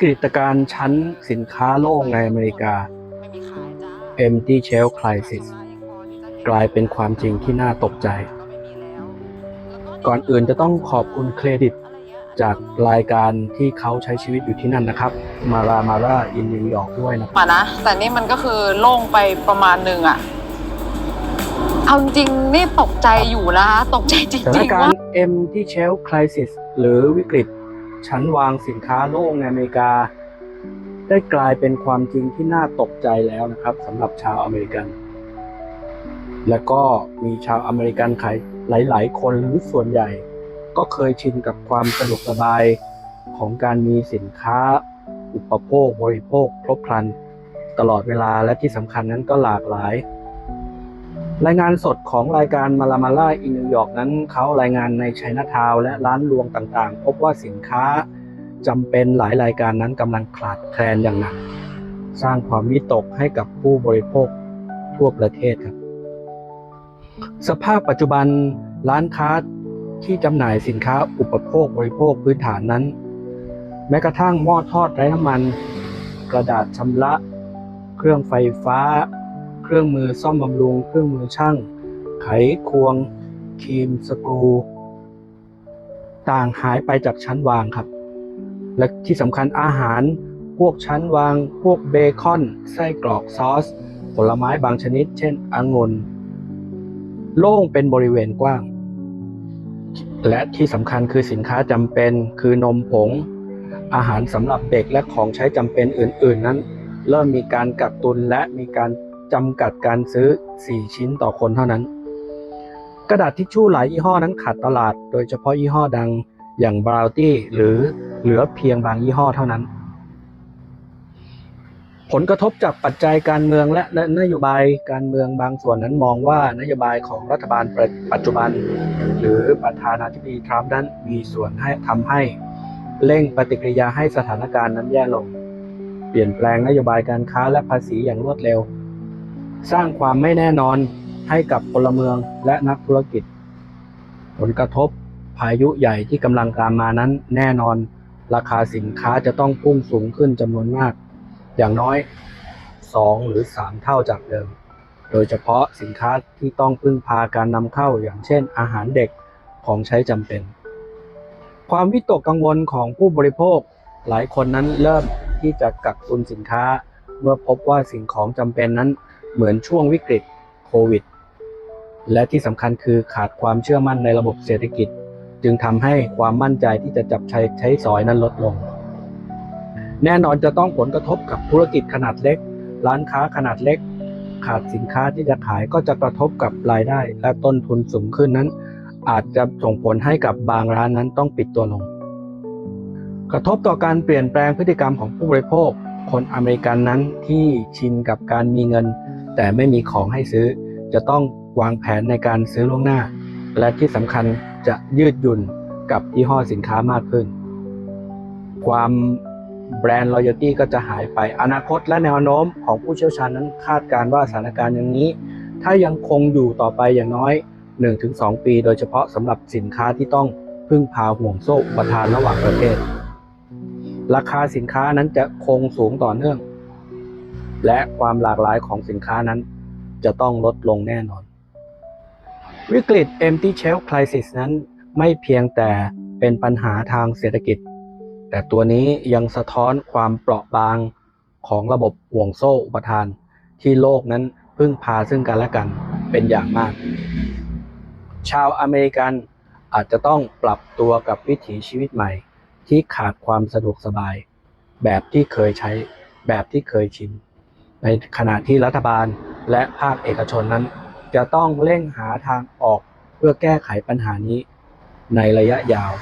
กฤตการณ์ชั้นสินค้าโลกในอเมริกาไม่มีขายจ้า Empty Shelf Crisis กลายเป็นความจริงที่น่าตกใจ ก่อนอื่นจะต้องขอบคุณเครดิต จากรายการที่เขาใช้ชีวิตอยู่ที่นั่นนะครับ มารามาราอินนิวยอร์กด้วยนะครับมานะ แต่นี่มันก็คือโล่งไปประมาณหนึ่งอะเอาจริงๆนี่ตกใจอยู่นะคะตกใจจสถานริงๆการว่าณ์ Empty Shelf Crisis หรือวิกฤต ชั้นวางสินค้าโล่งในอเมริกา ได้กลายเป็นความจริงที่น่าตกใจแล้วนะครับสำหรับชาวอเมริกัน และก็มีชาวอเมริกันขายหลาย ๆ คนหรือส่วนใหญ่ ก็เคยชินกับความสะดวกสบายของการมีสินค้าอุปโภคบริโภคครบครัน ตลอดเวลาและที่สำคัญนั้นก็หลากหลาย รายงานสดของรายการมาลามาล่าอินนิวยอร์กนั้นเขารายงานในไชน่าทาวและร้านรวงต่างๆ พบว่าสินค้าจำเป็นหลายรายการนั้นกำลังขาดแคลนอย่างหนัก สร้างความวิตกให้กับผู้บริโภคทั่วประเทศครับ สภาพปัจจุบันร้านค้าที่จำหน่ายสินค้าอุปโภคบริโภคพื้นฐานนั้น แม้กระทั่งหม้อทอดไร้น้ำมัน กระดาษชำระ เครื่องไฟฟ้า เครื่องมือซ่อมบำรุง เครื่องมือช่าง ไขควงครีมสกรู ต่างหายไปจากชั้นวางครับ และที่สำคัญอาหารพวกชั้นวาง พวกเบคอน ไส้กรอกซอส ผลไม้บางชนิด เช่นองุ่นโล่งเป็นบริเวณกว้าง และที่สำคัญคือสินค้าจำเป็นคือนมผง อาหารสำหรับเด็กและของใช้จำเป็นอื่น ๆ นั้น เริ่มมีการกักตุนและมีการ จำกัดการซื้อ 4 ชิ้นต่อคนเท่านั้น กระดาษทิชชู่หลายยี่ห้อนั้นขาดตลาด โดยเฉพาะยี่ห้อดังอย่างบราวตี้หรือเหลือเพียงบางยี่ห้อเท่านั้น ผลกระทบจากปัจจัยการเมืองและนโยบายการเมืองบางส่วนนั้นมองว่านโยบายของรัฐบาลปัจจุบัน หรือประธานาธิบดีทรัมป์นั้นมีส่วนให้ทำให้เร่งปฏิกิริยาให้สถานการณ์นั้นแย่ลง เปลี่ยนแปลงนโยบายการค้าและภาษีอย่างรวดเร็ว สร้างความไม่แน่นอนให้กับพลเมืองและนักธุรกิจ ผลกระทบพายุใหญ่ที่กำลังตามมานั้นแน่นอนราคาสินค้าจะต้องพุ่งสูงขึ้นจำนวนมาก อย่างน้อย 2 หรือ 3 เท่าจากเดิม โดยเฉพาะสินค้าที่ต้องพึ่งพาการนำเข้าอย่างเช่น อาหารเด็กของใช้จำเป็น ความวิตกกังวลของผู้บริโภค หลายคนนั้นเริ่มที่จะกักตุนสินค้า เมื่อพบว่าสิ่งของจำเป็นนั้น เหมือนช่วงวิกฤตโควิด และที่สำคัญคือขาดความเชื่อมั่นในระบบเศรษฐกิจ จึงทำให้ความมั่นใจที่จะจับใช้ใช้สอยนั้นลดลง แน่นอนจะต้องผลกระทบกับธุรกิจขนาดเล็ก ร้านค้าขนาดเล็ก ขาดสินค้าที่จะขายก็จะกระทบกับรายได้ และต้นทุนสูงขึ้นนั้น อาจจะส่งผลให้กับบางร้านนั้นต้องปิดตัวลง กระทบต่อการเปลี่ยนแปลงพฤติกรรมของผู้บริโภคคนอเมริกันนั้นที่ชินกับการมีเงิน แต่ไม่มีของให้ซื้อ จะต้องวางแผนในการซื้อล่วงหน้า และที่สำคัญจะยืดหยุ่นกับยี่ห้อสินค้ามากขึ้น ความแบรนด์ loyalty ก็จะหายไปอนาคตและแนวโน้มของผู้เชี่ยวชาญนั้นคาดการว่าสถานการณ์อย่างนี้ ถ้ายังคงอยู่ต่อไปอย่างน้อย 1-2 ปี โดยเฉพาะสำหรับสินค้าที่ต้องพึ่งพาห่วงโซ่อุประทานระหว่างประเทศ ราคาสินค้านั้นจะคงสูงต่อเนื่อง และความหลากหลายของสินค้านั้น จะต้องลดลงแน่นอน วิกฤต Empty Shelf Crisis นั้นไม่เพียงแต่เป็นปัญหาทางเศรษฐกิจ แต่ตัวนี้ยังสะท้อนความเปราะบางของระบบห่วงโซ่อุปทาน ที่โลกนั้นพึ่งพาซึ่งกันและกันเป็นอย่างมาก ชาวอเมริกันอาจจะต้องปรับตัวกับวิถีชีวิตใหม่ ที่ขาดความสะดวกสบาย แบบที่เคยใช้แบบที่เคยชิน ในขณะที่รัฐบาลและภาคเอกชนนั้น จะต้องเร่งหาทางออกเพื่อแก้ไขปัญหานี้ในระยะยาว